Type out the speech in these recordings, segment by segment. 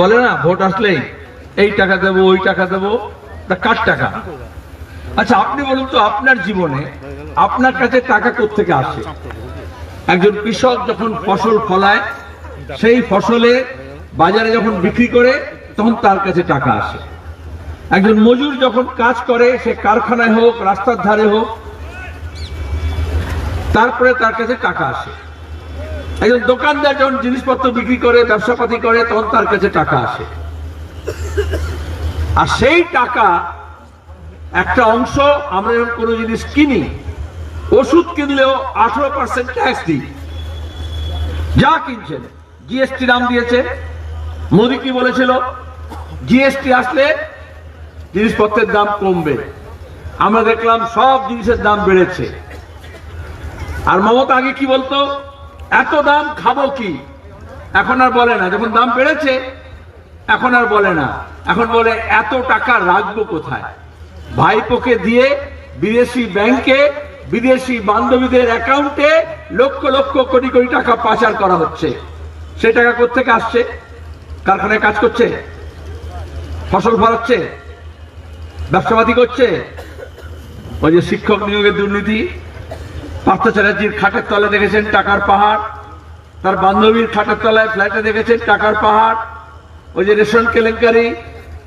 বলে না, ভোট আসলেই এই টাকা দেবো, ওই টাকা দেবো, তা কার টাকা? আচ্ছা আপনি বলুন তো, আপনার জীবনে আপনার কাছে টাকা থেকে আসে? একজন কৃষক যখন ফসল ফলায়, সেই ফসলে বাজারে যখন বিক্রি করে, তখন তার কাছে টাকা আসে। একজন মজুর যখন কাজ করে, সে কারখানায় হোক, রাস্তার ধারে হোক, তারপরে তার কাছে টাকা আসে। একজন দোকানদার যখন জিনিসপত্র বিক্রি করে, ব্যবসাপাতি করে, তখন তার কাছে টাকা আসে। আর সেই টাকা একটা অংশ আমরা যখন কোনো জিনিস কিনি, ওষুধ কিনলেও আঠারো পার্সেন্ট ট্যাক্স দিই। যা কিনছেন জিএসটি নাম দিয়েছে। মোদী কি বলেছিল? জিএসটি আসলে জিনিসপত্রের দাম কমবে। আমরা দেখলাম সব জিনিসের দাম বেড়েছে। আর মমতা আগে কি বলতো? এত দাম খাব কি? এখন আর বলে না। যখন দাম বেড়েছে, এখন আর বলে না। এখন বলে, এত টাকা রাখব কোথায়? ভাইপোকে দিয়ে বিদেশি ব্যাংকে বিদেশি বান্ধবীদের অ্যাকাউন্টে লক্ষ লক্ষ কোটি কোটি টাকা পাচার করা হচ্ছে। সে টাকা কোথেকে আসছে? কারখানায় কাজ করছে? ফসল ফলাচ্ছে? ব্যবসাপাতি করছে? ওই যে শিক্ষক নিয়োগের দুর্নীতি? পার্থ চ্যাটার্জির খাটের তলে দেখেছেন টাকার পাহাড়। তার বান্ধবীর খাটের তলায় ফ্ল্যাটে দেখেছেন টাকার পাহাড়। ওই যে রেশন কেলেঙ্কারি,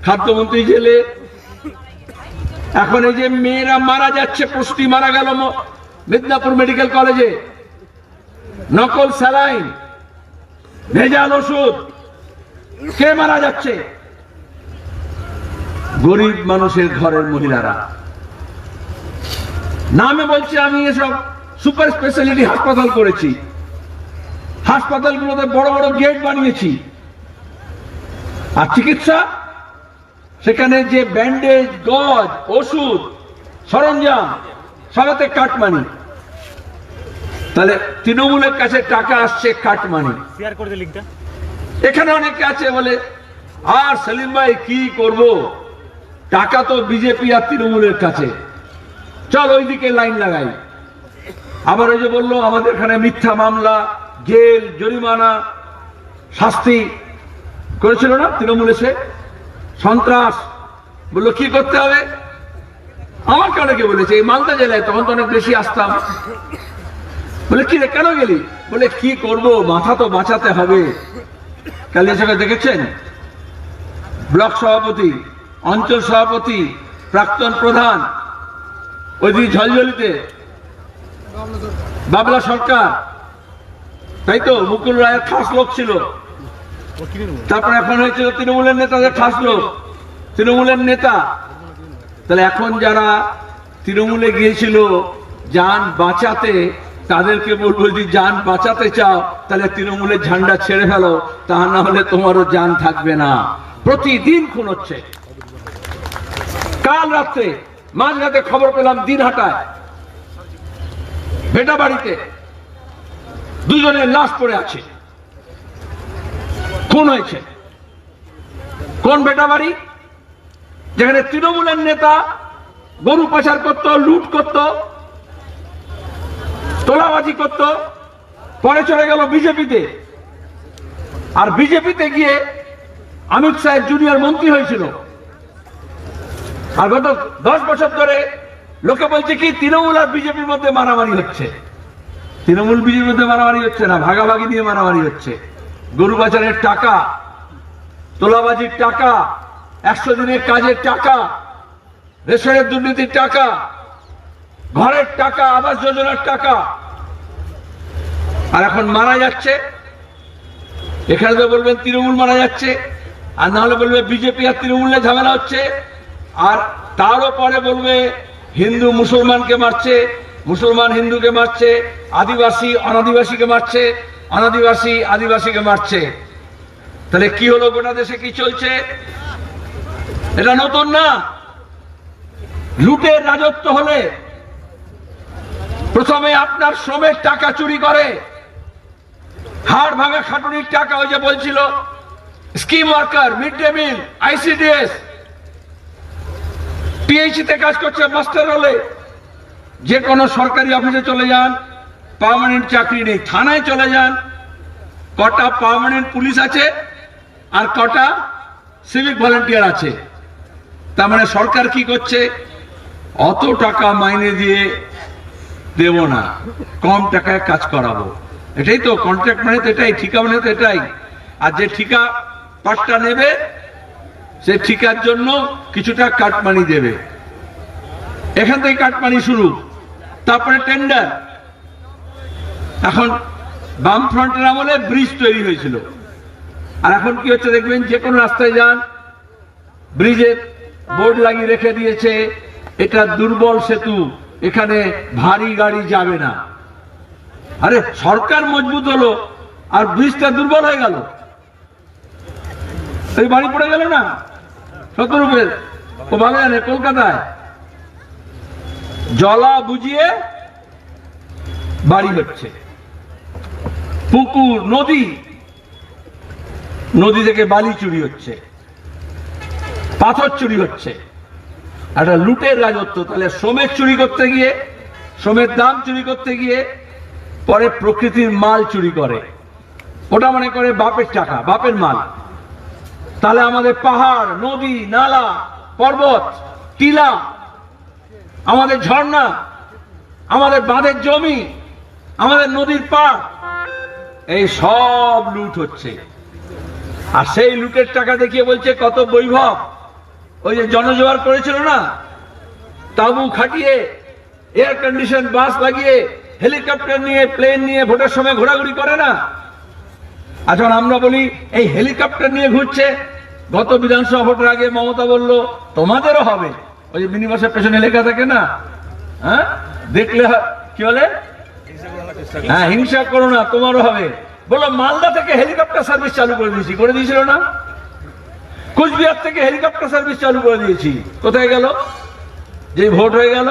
খাদ্যমন্ত্রী জেলে। এখন এই যে মেয়েরা মারা যাচ্ছে, পুষ্টি মারা গেল মিদনাপুর মেডিকেল কলেজে। নকল স্যালাইন, ভেজাল ওষুধ, কে মারা যাচ্ছে? গরিব মানুষের ঘরের মহিলারা। নামে বলছে আমি এসব সুপার স্পেশালিটি হাসপাতাল করেছি। হাসপাতালগুলোতে বড় বড় গেট বানিয়েছি। আর চিকিৎসা? সেখানে যে ব্যান্ডেজ গজ ওষুধ সরঞ্জাম সবাতে কাটমানি। তাহলে তৃণমূলের কাছে টাকা আসছে কাটমানি। এখানে অনেকে আছে বলে আর সেলিম ভাই কি করব? টাকা তো বিজেপি আর তৃণমূলের কাছে। চল ওইদিকে লাইন লাগাই। আবার ওই যে বলল, আমাদের এখানে মিথ্যা মামলা, জেল, জরিমানা, শাস্তি করেছিল না তৃণমূল এসে? সন্ত্রাস। বলল, কি করতে হবে? আমাকে অনেকে বলেছে? এই মালদা জেলায় তখন তো অনেক বেশি আসতাম। বলে, কি রে, কেন গেলি? বলে, কি করব? মাথা তো বাঁচাতে হবে। কালিয়াচকে দেখেছেন? ব্লক সভাপতি, অঞ্চল সভাপতি, প্রাক্তন প্রধান ওইদিকে ঝলঝলিতে বাবলা সরকার। তাই তো, মুকুল রায়ের খাস লোক ছিল। তারপর এখন হয়েছিল তৃণমূলের নেতাদের খাস লোক। তৃণমূলের নেতা। তাহলে এখন যারা তৃণমূলে গিয়েছিল, যান বাঁচাতে, তাদেরকে বলব, যদি যান বাঁচাতে চাও, তাহলে তৃণমূলের ঝান্ডা ছেড়ে ফেলো, তা না হলে তোমারও যান থাকবে না। প্রতিদিন খুন হচ্ছে। কাল রাত্রে মাঝরাতে খবর পেলাম দিনহাটায়। বেটা বাড়িতে দুজনের লাশ পড়ে আছে। খুন হয়েছে। কোন বেটা বাড়ি? যেখানে তৃণমূলের নেতা গরু পাচার করত, লুট করত, তোলাবাজি করত, পরে চলে গেল বিজেপিতে। আর বিজেপিতে গিয়ে অমিত শাহের জুনিয়র মন্ত্রী হয়েছিল। আর গত দশ বছর ধরে লোকে বলছে কি, তৃণমূল আর বিজেপির মধ্যে মারামারি হচ্ছে। তৃণমূল, বিজেপির মধ্যে মারামারি হচ্ছে না, ভাগাভাগি নিয়ে মারামারি হচ্ছে। গরু বাজারের টাকা, তোলাবাজির টাকা, একশো দিনের কাজের টাকা, রেশনের দুর্নীতির টাকা, ঘরের টাকা, আবাস যোজনার টাকা। আর এখন মারা যাচ্ছে। এখানে তো বলবেন তৃণমূল মারা যাচ্ছে, আর না হলে বলবে বিজেপি আর তৃণমূলে ঝামেলা হচ্ছে। আর তারও পরে বলবে হিন্দু মুসলমানকে মারছে, মুসলমান হিন্দুকে মারছে, আদিবাসী অনাদিবাসীকে মারছে, অনাদিবাসী আদিবাসীকে মারছে। তাহলে কি হলো গোটা দেশে, কি চলছে? এটা নতুন না? লুটের রাজত্ব হলে প্রথমে আপনার শ্রমের টাকা চুরি করে। হাড় ভাঙা খাটুনির টাকা ওই যে বলছিল, scheme worker, mid day meal, ICDS. PHC তে কাজ করছে মাস্টার হলে। যে কোনো সরকারি অফিসে চলে যান পার্মানেন্ট চাকরি নেই। থানায় চলে যান, কটা পার্মানেন্ট পুলিশ আছে আর কটা সিভিক ভলেন্টিয়ার আছে। তার মানে সরকার কি করছে? অত টাকা মাইনে দিয়ে দেব না। কম টাকায় কাজ করাবো। এটাই তো কন্ট্রাক্ট মানে তো এটাই ঠিকা মানে তো এটাই। আর যে ঠিকা পাটটা নেবে সে ঠিকার জন্য কিছুটা কাটমানি দেবে। এখান থেকে কাটমানি শুরু। তারপরে টেন্ডার এখন বাম ফ্রন্টের আমলে ব্রিজ তৈরি হয়েছিল। আর এখন কি হচ্ছে দেখবেন, যে কোনো রাস্তায় যান ব্রিজের বোর্ড লাগিয়ে রেখে দিয়েছে, এটা দুর্বল সেতু, এখানে ভারী গাড়ি যাবে না। আরে সরকার মজবুত হলো, আর ব্রিজটা দুর্বল হয়ে গেল। এই বাড়ি পড়ে গেল না? শতরূপের ও বাগানে কলকাতায়। জলা বুঝিয়ে বাড়ি হচ্ছে। পুকুর, নদী। নদী থেকে বালি চুরি হচ্ছে। পাথর চুরি হচ্ছে। একটা লুটের রাজত্ব। তাহলে শ্রমের চুরি করতে গিয়ে শ্রমের দাম চুরি করতে গিয়ে, পরে প্রকৃতির মাল চুরি করে। ওটা মনে করে বাপের টাকা, বাপের মাল। তাহলে আমাদের পাহাড়, নদী, নালা, পর্বত, টিলা, আমাদের ঝর্ণা, আমাদের বাঁধের জমি, আমাদের নদীর পাড়, এই সব লুট হচ্ছে। আর সেই লুটের টাকা দেখিয়ে বলছে, কত বৈভব। ওই যে জনজোয়ার করেছিল না? তাবু খাটিয়ে এয়ার কন্ডিশন বাস লাগিয়ে হেলিকপ্টার নিয়ে প্লেন নিয়ে ভোটের সময় ঘোরাঘুরি করে না? আর আমরা বলি, এই হেলিকপ্টার নিয়ে ঘুরছে, গত বিধানসভা ভোটের আগে মমতা বলল, তোমাদেরও হবে। ওই যে মিনিবাসের পেছনে লেখা থাকে না? হ্যাঁ? দেখলে কি বলে? হ্যাঁ হিংসা করো না, তোমারও হবে। বলল মালদা থেকে হেলিকপ্টার সার্ভিস চালু করে দিয়েছি। করে দিয়েছিল না? কুচবিহার থেকে হেলিকপ্টার সার্ভিস চালু করে দিয়েছি। কোথায় গেল? যে ভোট হয়ে গেল,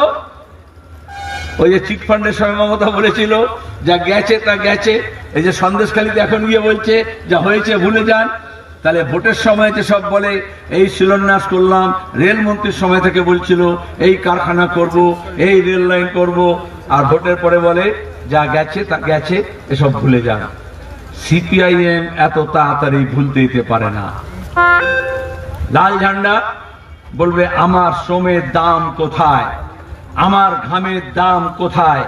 ওই যে চিট ফান্ডের সময় মমতা বলেছিল, যা গেছে তা গেছে। এই যে সন্দেশখালিতে এখন গিয়ে বলছে, যা হয়েছে ভুলে যান। তাহলে ভোটের সময় যে সব বলে, এই শিলান্যাস করলাম রেলমন্ত্রীর সময় থেকে বলছিল, এই কারখানা করব, এই রেল লাইন করব। আর ভোটের পরে বলে, যা গেছে, তা গেছে, এসব ভুলে যান। সিপিআইএম এত তাড়াতাড়ি ভুলতে দিতে পারে না। লাল ঝান্ডা বলবে, আমার শ্রমের দাম কোথায়? আমার ঘামের দাম কোথায়?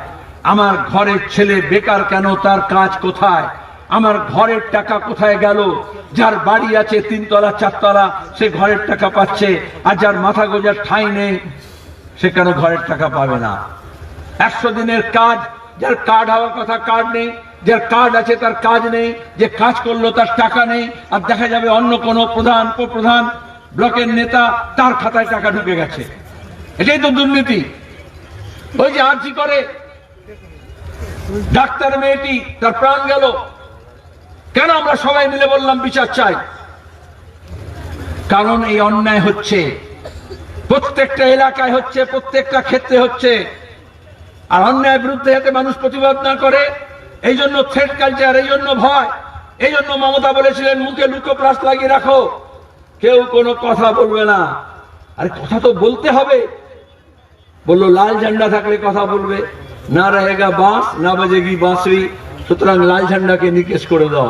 আমার ঘরের ছেলে বেকার কেন? তার কাজ কোথায়? আমার ঘরের টাকা কোথায় গেল? যার বাড়ি আছে তিনতলা, চারতলা, সে ঘরের টাকা পাচ্ছে। আর যার মাথা গোজার ঠাঁই নেই, সে কেন ঘরের টাকা পাবে না? একশো দিনের কাজ, যার কার্ড হওয়ার কথা কার্ড নেই, যার কার্ড আছে তার কাজ নেই, যে কাজ করল তার টাকা নেই, আর দেখা যাবে অন্য কোনো প্রধান, উপপ্রধান, ব্লকের নেতা, তার খাতায় টাকা ঢুকে গেছে। এটাই তো দুর্নীতি। ওই যে আর্জি করে ডাক্তার মেয়েটি, তার প্রাণ গেল। কেন আমরা সবাই মিলে বললাম বিচার চাই? কারণ এই অন্যায় হচ্ছে, প্রত্যেকটা এলাকায় হচ্ছে, প্রত্যেকটা ক্ষেত্রে হচ্ছে। আর অন্যায়ের বিরুদ্ধে যাতে মানুষ প্রতিবাদ না করে, এই জন্য থ্রেড কালচার এই জন্য ভয়, এই জন্য মমতা বলেছিলেন, মুখে লুকো প্লাস লাগিয়ে রাখো। কেউ কোনো কথা বলবে না। আরে, কথা তো বলতে হবে। বলল, লাল ঝান্ডা থাকলে কথা বলবে। না रहेगा বাঁশ না বাজেগি বাঁশরি সুতরাং লাল ঝান্ডাকে নিকেশ করে দাও